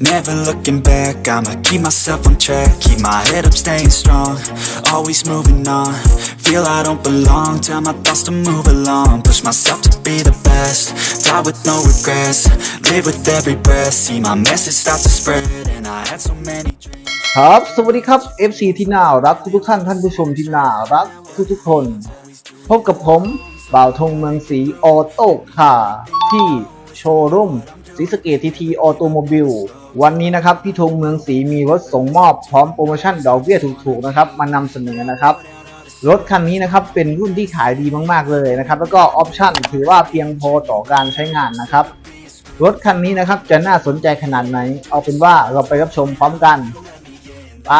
Never looking back, I'ma keep myself on track. Keep my head up, staying strong, always moving on. Feel I don't belong, tell my thoughts to move along. Push myself to be the best, die with no regrets. Live with every breath, see my message start to spread. And I had so many dreams. ครับ สวัสดีครับ FC ที่น่ารักทุกท่านท่านผู้ชมที่น่ารักทุกๆคน พบกับผมบ่าวธงเมืองศรีออโต้คาร์ที่โชว์รูมศรีสะเกตทีทีออโตโมบิล วันนี้นะครับพี่ธงเมืองศรีมีรถส่งมอบพร้อมโปรโมชั่นดอกเบี้ยถูกๆนะครับมานำเสนอนะครับ รถคันนี้นะครับเป็นรุ่นที่ขายดีมากๆเลยนะครับ แล้วก็ออปชั่นถือว่าเพียงพอต่อการใช้งานนะครับ รถคันนี้นะครับจะน่าสนใจขนาดไหน เอาเป็นว่าเราไปรับชมพร้อมกันไป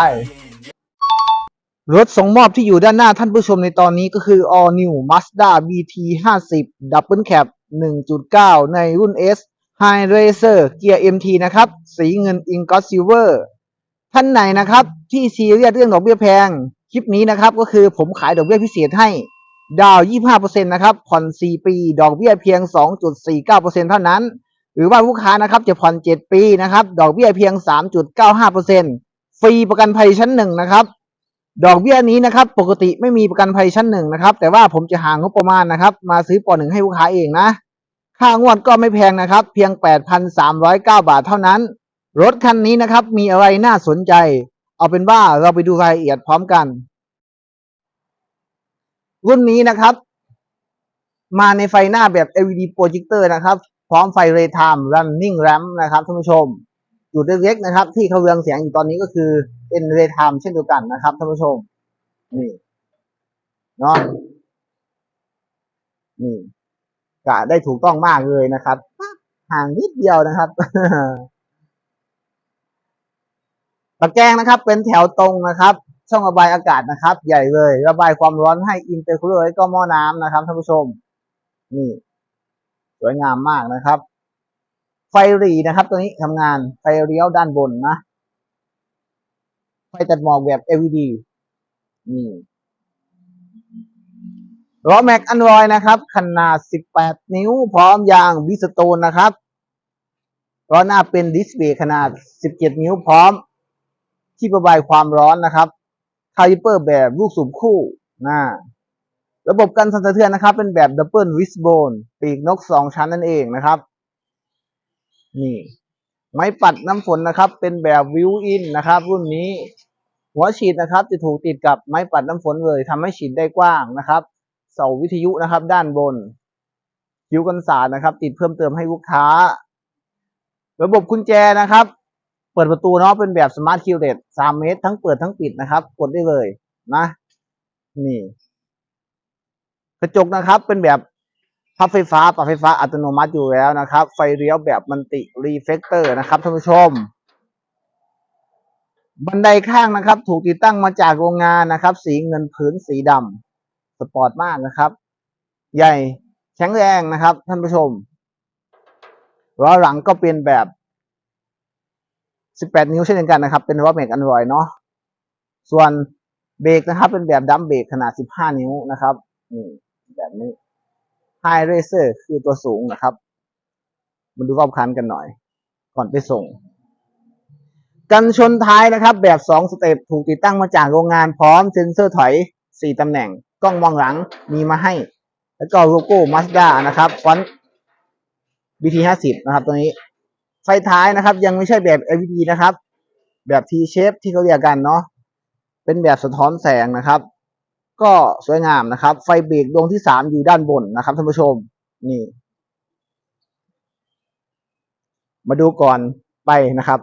รถส่งมอบที่อยู่ด้านหน้าท่านผู้ชมในตอนนี้ก็คือ All New Mazda BT 50 Double Cab 1.9 ในรุ่น S High Racer เกียร์ MT นะครับ สีเงิน Ingot Silver ท่านไหนนะครับ ที่ซีเรียสเรื่องดอกเบี้ยแพง คลิปนี้นะครับ ก็คือผมขายดอกเบี้ยพิเศษให้ ดาว 25%นะครับ ผ่อน 4 ปี ดอกเบี้ยเพียง 2.49%เท่านั้น หรือว่าลูกค้านะครับจะผ่อน 7 ปีนะครับ ดอกเบี้ยเพียง 3.95%ฟรีประกันภัยชั้นหนึ่งนะครับ ดอกเบี้ยนี้นะครับ ปกติไม่มีประกันภัยชั้นหนึ่งนะครับ แต่ว่าผมจะหางบประมาณนะครับ มาซื้อปอหนึ่งให้ลูกค้าเองนะ ค่างวดก็ไม่แพงนะครับ เพียง 8,309 บาทเท่านั้น รถคันนี้นะครับ มีอะไรน่าสนใจ เอาเป็นว่าเราไปดูรายละเอียดพร้อมกัน รุ่นนี้นะครับ มาในไฟหน้าแบบ LED projector นะครับ พร้อมไฟ Daytime Running Ramp นะครับท่านผู้ชม จุดเล็กๆนะครับ ที่เขาเรืองเสียงอยู่ตอนนี้ก็คือเป็น Daytime เช่นเดียวกันนะครับท่านผู้ชม นี่เนาะนี่ กะได้ถูกต้องมากเลยนะครับ ห่างนิดเดียวนะครับตะแกรงนะครับ เป็นแถวตรงนะครับ ช่องระบายอากาศนะครับ ใหญ่เลย ระบายความร้อนให้อินเตอร์คูลเลอร์ก็หม้อน้ำนะครับท่านผู้ชม นี่ สวยงามมากนะครับ ไฟรีนะครับ ตัวนี้ทำงานไฟเลี้ยวด้านบนนะไฟตัดหมอกแบบ LED นี่ ล้อแม็กอันรอยนะครับ ขนาด 18 นิ้ว พร้อมยางบิสโตนนะครับล้อหน้าเป็นดิสเบรกขนาด 17 นิ้วพร้อม ที่ระบายความร้อนนะครับคาลิเปอร์แบบลูกสูบคู่นะระบบกันสั่นสะเทือนนะครับ เป็นแบบดับเบิลวิสโบนปีกนกสองชั้นนั่นเองนะครับ นี่ ไม้ปัดน้ำฝนนะครับ เป็นแบบวิวอินนะครับ รุ่นนี้ หัวฉีดนะครับ จะถูกติดกับไม้ปัดน้ำฝนเลยทำให้ฉีดได้กว้างนะครับ เสาวิทยุนะครับ ด้านบนคิ้วกันศาสตร์นะครับ ติดเพิ่มเติมให้ลูกค้า ระบบกุญแจนะครับ เปิดประตูเนาะเป็นแบบสมาร์ทคิวเลตสามเมตร ทั้งเปิดทั้งปิดนะครับ กดได้เลยนะ นี่ กระจกนะครับ เป็นแบบพับไฟฟ้าปรับไฟฟ้าอัตโนมัติอยู่แล้วนะครับ ไฟเลี้ยวแบบมันติรีเฟกเตอร์นะครับท่านผู้ชมบันไดข้างนะครับ ถูกติดตั้งมาจากโรงงานนะครับ สีเงินพื้นสีดำ สปอร์ตมากนะครับ ใหญ่แข็งแรงนะครับ ท่านผู้ชมล้อหลังก็เป็นแบบ 18 นิ้วเช่นเดียวกันนะครับ เป็นล้อแม็กอันรอยเนาะส่วนเบรกนะครับ เป็นแบบดัมเบรกขนาด 15 นิ้วนะครับนี่แบบนี้ High Racer คือตัวสูงนะครับ มาดูรอบคันกันหน่อย ก่อนไปส่ง กันชนท้ายนะครับ แบบ 2 สเต็ปถูกติดตั้งมาจากโรงงานพร้อมเซ็นเซอร์ถอย 4 ตำแหน่ง กล้องมองหลังมีมาให้ แล้วก็โลโก้ Mazda นะครับ ฟอนต์ BT 50 นะครับ ตัวนี้ ไฟท้ายนะครับ ยังไม่ใช่แบบ LED นะครับ แบบ T shape ที่เขาเรียกกันเนาะ เป็นแบบสะท้อนแสงนะครับ ก็สวยงามนะครับ ไฟเบรกดวงที่สามอยู่ด้านบนนะครับท่านผู้ชม นี่ มาดูก่อนไปนะครับ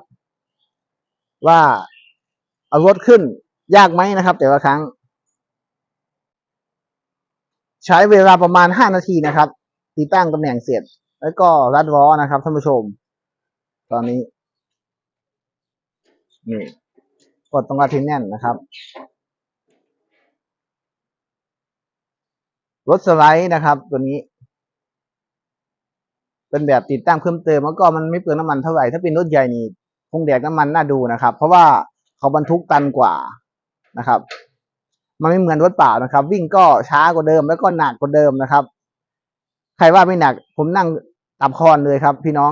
ว่าเอารถขึ้นยากไหมนะครับ แต่ละครั้ง ใช้เวลาประมาณห้านาทีนะครับติดตั้งตำแหน่งเสร็จแล้วก็รัดล้อนะครับท่านผู้ชม ตอนนี้นี่กดตรงรัดที่แน่นนะครับรถสไลด์นะครับ ตัวนี้ เป็นแบบติดตั้งเพิ่มเติมแล้วก็มันไม่เปลืองน้ำมันเท่าไหร่ถ้าเป็นรถใหญ่นี่คงแดกน้ำมันน่าดูนะครับ เพราะว่าเขาบรรทุกตันกว่านะครับ มันไม่เหมือนรถเปล่านะครับ วิ่งก็ช้ากว่าเดิมแล้วก็หนักกว่าเดิมนะครับ ใครว่าไม่หนัก ผมนั่งตับคอนเลยครับ พี่น้อง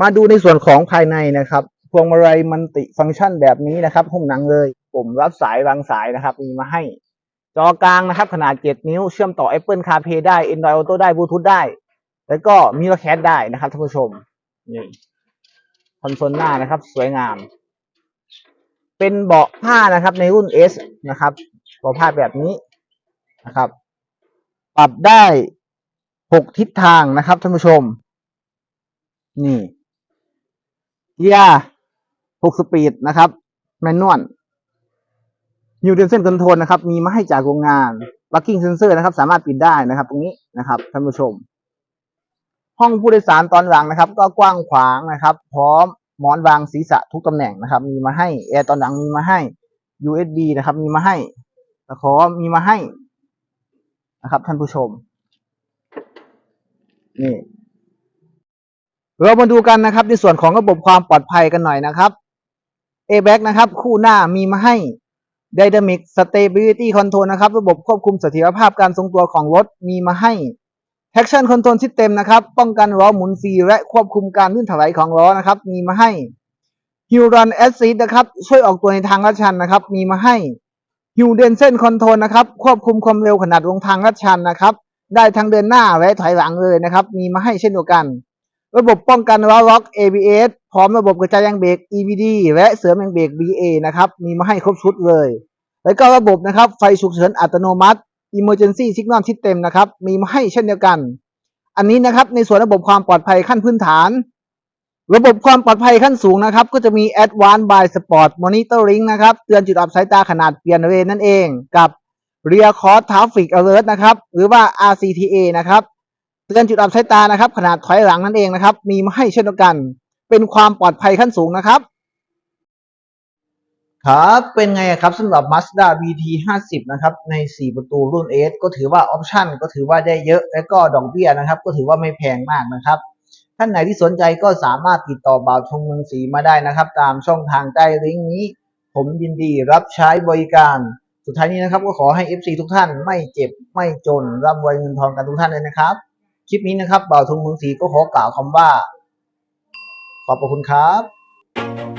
มาดูในส่วนของภายในนะครับพวงมาลัยมันติฟังก์ชันแบบนี้นะครับหุ้มหนังเลยปุ่มรับสายวางสายนะครับ มีมาให้ จอกลางนะครับ ขนาด 7 นิ้วเชื่อมต่อ Apple CarPlay ได้ Android Auto ได้ Bluetooth ได้ แล้วก็มีรแคสได้นะครับท่านผู้ชมนี่คอนโซลหน้านะครับ สวยงาม เป็นเบาะผ้านะครับ ในรุ่น S นะครับเบาะผ้าแบบนี้นะครับ ปรับได้หกทิศทางนะครับท่านผู้ชม นี่เกียร์หกสปีดนะครับ แมนนวลยูเดนเซนคอนโทรลนะครับ มีมาให้จากโรงงาน Parking Sensor นะครับ สามารถปิดได้นะครับ ตรงนี้นะครับท่านผู้ชม ห้องผู้โดยสารตอนหลังนะครับ ก็กว้างขวางนะครับ พร้อม หมอนวางศีรษะทุกตำแหน่งนะครับ มีมาให้แอร์ตอนหลังมีมาให้ USB นะครับ มีมาให้ตะขอมีมาให้นะครับ ท่านผู้ชมนี่เรามาดูกันนะครับ ในส่วนของระบบความปลอดภัยกันหน่อยนะครับ a b a c นะครับ คู่หน้ามีมาให้ Dynamic Stability Control นะครับ ระบบควบคุมเสถียรภาพการทรงตัวของรถมีมาให้ Traction Control System นะครับ ป้องกันล้อหมุนฟรีและควบคุมการลื่นถลายของล้อนะครับ มีมาให้ Hill Run Assist นะครับ ช่วยออกตัวในทางลาดชันนะครับ มีมาให้ Hill Descent Control นะครับ ควบคุมความเร็วขนาดลงทางลาดชันนะครับ ได้ทั้งเดินหน้าและถอยหลังเลยนะครับ มีมาให้เช่นเดียวกัน ระบบป้องกันล้อล็อก ABS พร้อมระบบกระจายยางเบรก EBD และเสริมยางเบรก BA นะครับ มีมาให้ครบชุดเลย แล้วก็ระบบนะครับ ไฟฉุกเฉินอัตโนมัติ Emergency Signal System นะครับ มีมาให้เช่นเดียวกัน อันนี้นะครับในส่วนระบบความปลอดภัยขั้นพื้นฐาน ระบบความปลอดภัยขั้นสูงนะครับ ก็จะมี Advanced by Sport Monitoring นะครับ เตือนจุดอับสายตาขนาดเปลี่ยนเลนนั่นเองกับ Rear Cross Traffic Alert นะครับ หรือว่า RCTA นะครับ เตือนจุดอับสายตานะครับ ขนาดถอยหลังนั่นเองนะครับ มีมาให้เช่นเดียวกัน เป็นความปลอดภัยขั้นสูงนะครับ ครับเป็นไงครับสำหรับ Mazda BT 50นะครับใน 4 ประตูรุ่น S ก็ถือว่าออปชั่นก็ถือว่าได้เยอะและก็ดอกเบี้ยนะครับ ก็ถือว่าไม่แพงมากนะครับ ท่านไหนที่สนใจก็สามารถติดต่อบ่าวทงเมืองศรีมาได้นะครับ ตามช่องทางใต้ลิงก์นี้ ผมยินดีรับใช้บริการ สุดท้ายนี้นะครับก็ขอให้ FC ทุกท่านไม่เจ็บไม่จนร่ำรวยเงินทองกันทุกท่านเลยนะครับ คลิปนี้นะครับบ่าวทงเมืองศรีก็ขอกล่าวคำว่า ขอบพระคุณครับ